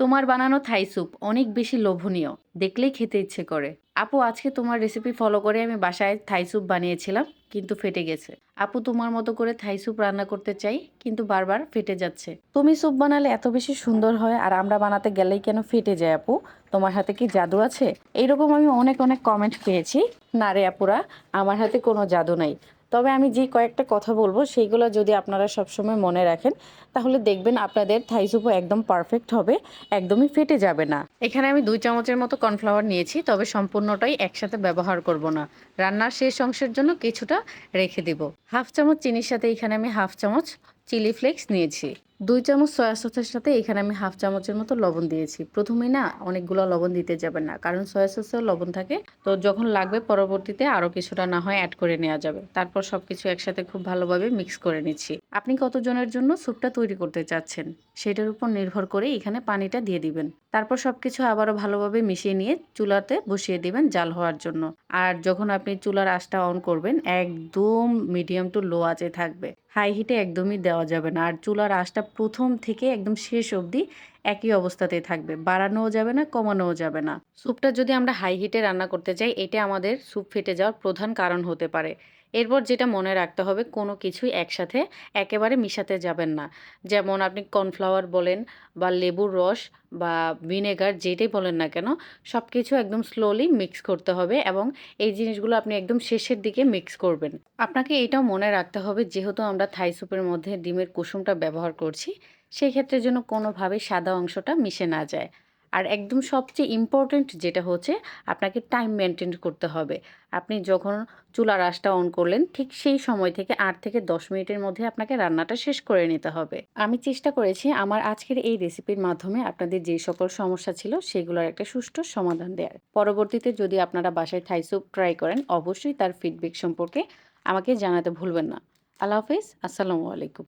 তোমার বানানো Thai soup অনেক বেশি লোভনীয়। দেখলেই খেতে ইচ্ছে করে। আপু, আজকে তোমার রেসিপি ফলো করে আমি বাসায় থাই স্যুপ বানিয়েছিলাম, কিন্তু ফেটে গেছে। আপু, তোমার মতো করে থাই স্যুপ রান্না করতে চাই, কিন্তু বারবার ফেটে যাচ্ছে। তুমি স্যুপ বানালে এত বেশি সুন্দর হয়, আর আমরা বানাতে গেলেই কেন ফেটে যায় আপু? তোমার হাতে কি জাদু আছে? এইরকম আমি অনেক অনেক কমেন্ট পেয়েছি। না রে আপুরা, আমার হাতে কোনো জাদু নাই। তবে আমি যে কয়েকটা কথা বলব, সেইগুলো যদি আপনারা সবসময় মনে রাখেন, তাহলে দেখবেন আপনাদের থাই সুপো একদম পারফেক্ট হবে, একদমই ফেটে যাবে না। এখানে আমি দুই চামচের মতো কর্নফ্লাওয়ার নিয়েছি, তবে সম্পূর্ণটাই একসাথে ব্যবহার করব না। রান্নার শেষ অংশের জন্য কিছুটা রেখে দেব। হাফ চামচ চিনির সাথে এখানে আমি হাফ চামচ চিলি ফ্লেক্স নিয়েছি। দুই চামচ সয়া সসের সাথে এখানে আমি হাফ চামচের মতো লবণ দিয়েছি। প্রথমেই না অনেকগুলো লবণ দিতে যাবেন না, কারণ সয়া সসেও লবণ থাকে। তো যখন লাগবে পরবর্তীতে আরও কিছুটা না হয় অ্যাড করে নেওয়া যাবে। তারপর সব কিছু একসাথে খুব ভালোভাবে মিক্স করে নিচ্ছি। আপনি কতজনের জন্য স্যুপটা তৈরি করতে চাচ্ছেন, সেটার উপর নির্ভর করে এখানে পানিটা দিয়ে দিবেন। তারপর সব কিছু আবারও ভালোভাবে মিশিয়ে নিয়ে চুলাতে বসিয়ে দিবেন জাল হওয়ার জন্য। আর যখন আপনি চুলার আঁচটা অন করবেন, একদম মিডিয়াম টু লো আঁচে থাকবে। হাই হিটে একদমই দেওয়া যাবে না। আর চুলার আঁচটা প্রথম থেকে একদম শেষ অবধি একই অবস্থাতেই থাকবে। বাড়ানোও যাবে না, কমানোও যাবে না। স্যুপটা যদি আমরা হাই হিটে রান্না করতে চাই এটা আমাদের স্যুপ ফেটে যাওয়ার প্রধান কারণ হতে পারে। এরপর যেটা মনে রাখতে হবে, কোনো কিছুই একসাথে একেবারে মিশাতে যাবেন না। যেমন আপনি কর্নফ্লাওয়ার বলেন বা লেবুর রস বা ভিনেগার যেটাই বলেন না কেন সব কিছু একদম স্লোলি মিক্স করতে হবে এবং এই জিনিসগুলো আপনি একদম শেষের দিকে মিক্স করবেন। আপনাকে এটাও মনে রাখতে হবে, যেহেতু আমরা থাই স্যুপের মধ্যে ডিমের কুসুমটা ব্যবহার করছি সেই ক্ষেত্রে যেন কোনোভাবে সাদা অংশটা মিশে না যায়। আর একদম সবচেয়ে ইম্পর্ট্যান্ট যেটা হচ্ছে, আপনাকে টাইম মেনটেন করতে হবে। আপনি যখন চুলার আঁচটা অন করলেন, ঠিক সেই সময় থেকে আট থেকে দশ মিনিটের মধ্যে আপনাকে রান্নাটা শেষ করে নিতে হবে। আমি চেষ্টা করেছি আমার আজকের এই রেসিপির মাধ্যমে আপনাদের যে সকল সমস্যা ছিল, সেগুলোর একটা সুষ্ঠু সমাধান দেওয়ার পরবর্তীতে যদি আপনারা বাসায় থাই স্যুপ ট্রাই করেন, অবশ্যই তার ফিডব্যাক সম্পর্কে আমাকে জানাতে ভুলবেন না। আল্লাহ হাফিজ, আসসালামু আলাইকুম।